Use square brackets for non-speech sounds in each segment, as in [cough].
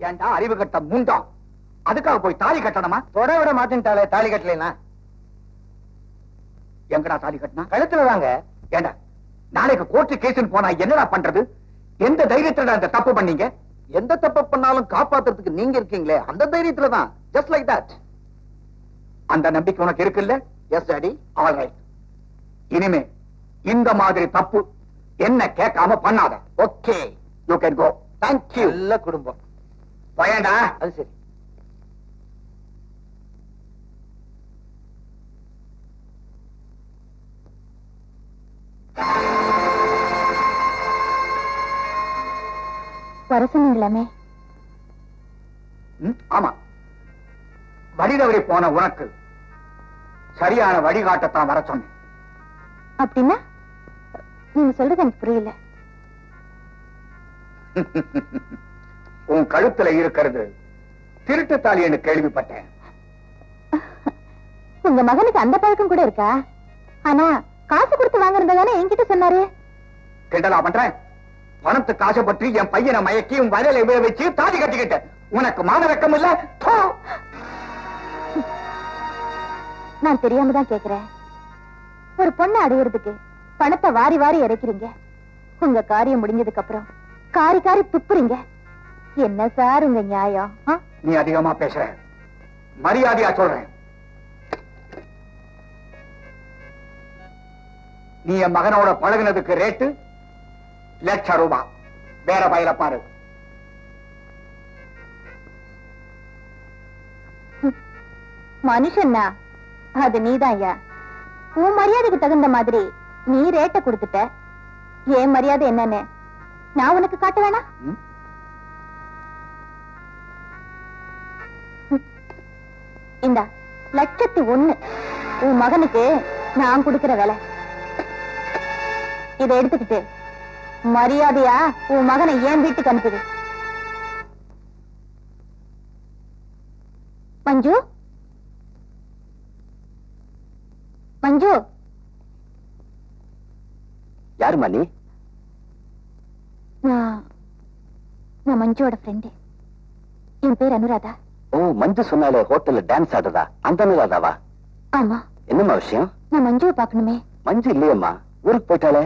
ஏன்டா அறிவு கட்ட முண்டம் அதுக்காக போய் தாலி கட்டணுமா? தொட விட மாட்டேன்ட்டாலே தாலி கட்டலைனா எங்கடா தாலி கட்டினா? கழுத்துல தாங்க. ஏண்டா நாளைக்கு கோர்ட்டு கேஸ்னு போனா என்னடா பண்றது? எந்த தைரியத்துல அந்த தப்பு பண்ணீங்க? எந்த தப்பு பண்ணாலும் காப்பாத்துறதுக்கு நீங்க இருக்கீங்களே அந்த தைரியத்துல தான். ஜஸ்ட் லைக் தட் அந்த நம்பிக்கை உனக்கு இருக்குல்ல? எஸ் டாடி ஆல் ரைட் இனிமே இந்த மாதிரி தப்பு என்ன கேட்காம பண்ணாத. Okay you can go thank you நல்ல குடும்பம். பயண்டா அது சரி. வர சொன்னீங்களாமே ஆமா. வழிதவறி போன உனக்கு சரியான வழிகாட்டத்தான் வர சொன்னேன். அப்படின்னா நீங்க சொல்றது எனக்கு புரியல. [laughs] உன் கழுத்துல இருக்கிறது. திருட்டு தாலின்னு கேள்விப்பட்டேன். [laughs] உங்க மகனுக்கு அந்த பழக்கம் கூட இருக்கா? ஆனா காசு கொடுத்து வாங்குறதா தானே என்கிட்ட சொன்னாரு? கிண்டலா பண்றேன் பணத்து காசை பற்றி என் பையனை மயக்கி உன் வலையில விழ வச்சு தாலி கட்டிக்கிட்ட உனக்கு மானவக்கம் இல்ல. [laughs] நான் தெரியாம தான் கேக்குறேன். ஒரு பொண்ணை அடையிறதுக்கு பணத்தை வாரி வாரி இறைக்கிறீங்க. உங்க காரியம் முடிஞ்சதுக்கு அப்புறம் காரி காரி துப்புறீங்க. என்ன சார் உங்க நியாயம்? நீ அதிகமா பேசுற. மரியாதையா சொல்றேன். நீ என் மகனோட பழகுனதுக்கு ரேட்டு லட்சம் ரூபாய் வேற பயில பாரு. மனுஷன்னா? அது நீதான் உன் மரியாதைக்கு தகுந்த மாதிரி நீ ரேட்ட கொடுத்துட்ட. என் மரியாதை என்னன்னு நான் உனக்கு காட்ட வேணா? இந்தா லட்சத்தி ஒண்ணு. உன் மகனுக்கு நான் கொடுக்கிற விலை. இதை எடுத்துக்கிட்டு மரியாதையா உன் மகனை ஏன் வீட்டுக்கு அனுப்புது மஞ்சு? மஞ்சு? யாருமா நீ? நான் நான் மஞ்சுவோட ஃப்ரெண்டு என் பேர் அனுராதா. ஓ மஞ்சு சொன்னாலே ஹோட்டல்ல டான்ஸ் ஆடுறதா? அந்த அனுராதாவா ஆமா. என்னம்மா விஷயம்? நான் மஞ்சுவை பார்க்கணுமே. மஞ்சு இல்லையம்மா. ஊருக்கு போயிட்டாளே?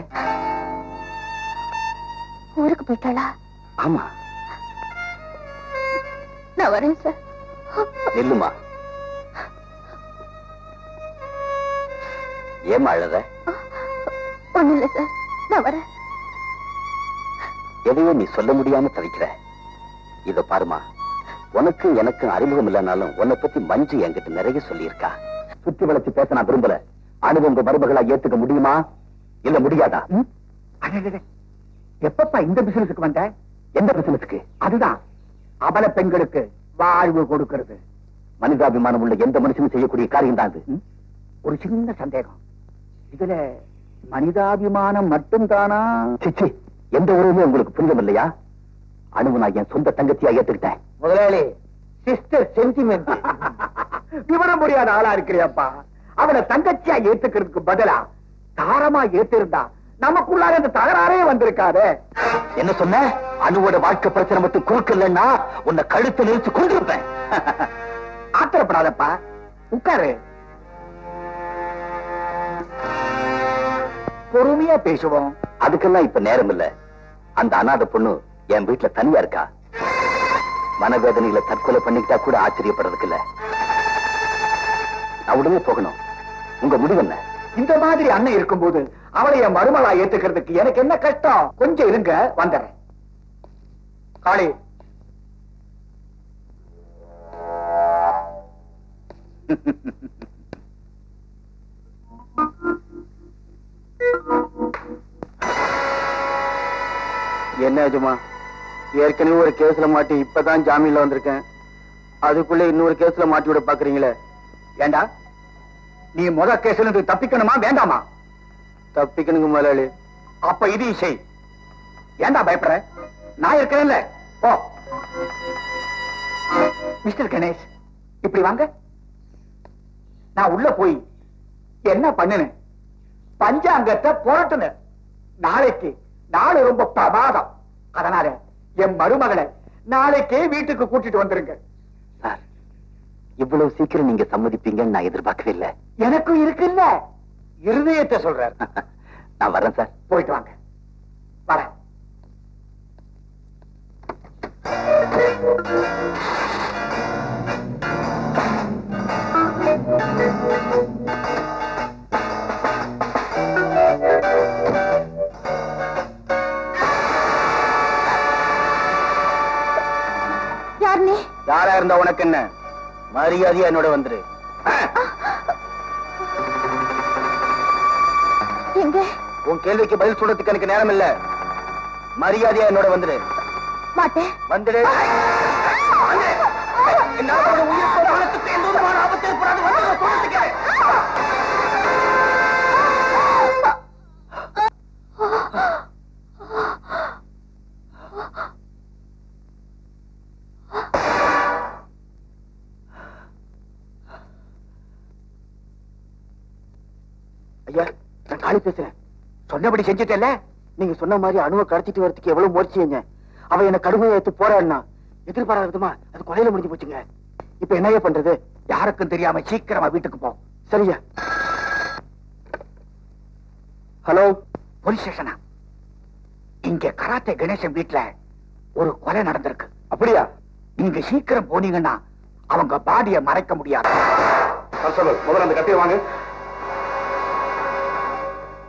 ஊருக்கு போயிட்டாளா? ஆமா. நான் வரேன் சார் நில்லுமா. ஏமா அழுத? ஒண்ணும் இல்ல சார் நான் வரேன். எதையோ நீ சொல்ல முடியாம தவிக்கிற. இத பாருமா உனக்கு எனக்கு அறிமுகம் இல்லைனாலும் உன்னை பத்தி மஞ்சு என்கிட்ட நிறைய சொல்லியிருக்கா. சுத்தி வளைச்சு பேச நான் விரும்பல. அனுபவம் உங்க மருமகளா ஏத்துக்க முடியுமா? இல்ல முடியாதா. எப்பப்பா இந்த பிசினஸுக்கு வந்த? எந்த பிசினஸ்க்கு அதுதான். அபல பெண்களுக்கு வாழ்வு கொடுக்கிறது. மனிதாபிமானம் உள்ள எந்த மனுஷனும் செய்யக்கூடிய காரியம் தான் அது? ஒரு சின்ன சந்தேகம். இதுல மனிதாபிமானம் மட்டும்தானா? சிச்சி எந்த உறவுமே உங்களுக்கு புரிதம் இல்லையா அனுவு நான் என் சொந்த தங்கச்சியா ஏத்துக்கிட்டேன். முதலாளி சிஸ்டர் சென்டிமெண்ட் விவரம் முடியாத ஆளா இருக்கிறியப்பா. அவளை தங்கச்சியா ஏத்துக்கிறதுக்கு பதிலா தாரமா ஏத்திருந்தா நமக்குள்ளார இந்த தகராறே வந்திருக்காதே. என்ன சொன்ன? அணுவோட வாழ்க்கை பிரச்சனை மட்டும் குறுக்கலன்னா உன்னை கழுத்து நிறுத்தி கொண்டிருப்பேன் ஆத்திரப்படாதப்பா. உட்காரு. பொறுமையா பேசுவோம். அதுக்கெல்லாம் இப்ப நேரம் இல்ல அந்த அனாதை பொண்ணு என் வீட்டுல தனியா இருக்கா? மனவேதனையில தற்கொலை பண்ணிக்கிட்டா கூட ஆச்சரியப்படுறதுக்கு இல்ல நான் உடனே போகணும். உங்க முடிவு என்ன? இந்த மாதிரி அண்ணன் இருக்கும்போது அவளை என் மருமலா ஏத்துக்கிறதுக்கு எனக்கு என்ன கஷ்டம்? கொஞ்சம் இருங்க வந்துடுறேன். காளி. என்ன ஆச்சுமா ஏற்கனவே ஒரு கேஸ்ல மாட்டி இப்பதான் ஜாமீன்ல வந்திருக்கேன். அதுக்குள்ள இன்னொரு கேஸ்ல மாட்டி விட பாக்குறீங்களே? ஏண்டா? நீ முத கேஸ்ல இருந்து தப்பிக்கணுமா வேண்டாமா? தப்பிக்கணுங்க முதலாளி. அப்ப இது இசை. ஏண்டா பயப்படுற? நான் இருக்கிறேன்ல போ. மிஸ்டர் கணேஷ் இப்படி வாங்க. நான் உள்ள போய் என்ன பண்ணுனேன் பஞ்சாங்கத்தை புரட்டுனேன். நாளைக்கு நாளை ரொம்ப பிரபாதம் அதனால என் மருமகளை நாளைக்கே வீட்டுக்கு கூட்டிட்டு வந்துருங்க. சார் இவ்வளவு சீக்கிரம் நீங்க சம்மதிப்பீங்கன்னு நான் எதிர்பார்க்கவே இல்லை. எனக்கும் இருக்குல்ல? இருதயத்தை சொல்றாரு. [laughs] நான் வரேன் சார். போயிட்டு வாங்க. வரேன். இருந்தா உனக்கு என்ன? மரியாதையா என்னோட வந்துரு. உன் கேள்விக்கு பதில் சொல்றதுக்கு எனக்கு நேரம் இல்ல மரியாதையா என்னோட வந்துரு. வந்துடு ஐயா நான் காளி பேசுறேன். சொன்னபடி செஞ்சுட்டல நீங்க சொன்ன மாதிரி அணுவை கடத்திட்டு வரதுக்கு எவ்வளவு முயற்சி அவ என்ன கடுமையை எடுத்து போராடினா எதிர்பாராத விதமா அது கொலையில முடிஞ்சு போச்சுங்க. இப்ப என்னைய பண்றது? யாருக்கும் தெரியாம சீக்கிரமா வீட்டுக்கு போ. சரியா? ஹலோ போலீஸ் ஸ்டேஷனா? இங்க கராத்தே கணேசன் வீட்டுல ஒரு கொலை நடந்திருக்கு. அப்படியா? நீங்க சீக்கிரம் போனீங்கன்னா அவங்க பாடிய மறைக்க முடியாது. முதல்ல அந்த கட்டியை வாங்க.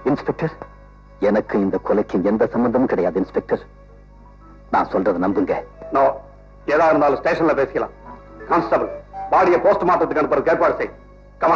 இன்ஸ்பெக்டர் எனக்கு இந்த கொலைக்கு எந்த சம்பந்தமும் கிடையாது இன்ஸ்பெக்டர். நான் சொல்றத நம்புங்க. ஏதா இருந்தாலும் ஸ்டேஷன்ல பேசிக்கலாம். கான்ஸ்டபிள் பாடியை போஸ்ட் மார்ட்டத்துக்கு அனுப்புறதுக்கு ஏற்பாடு செய்.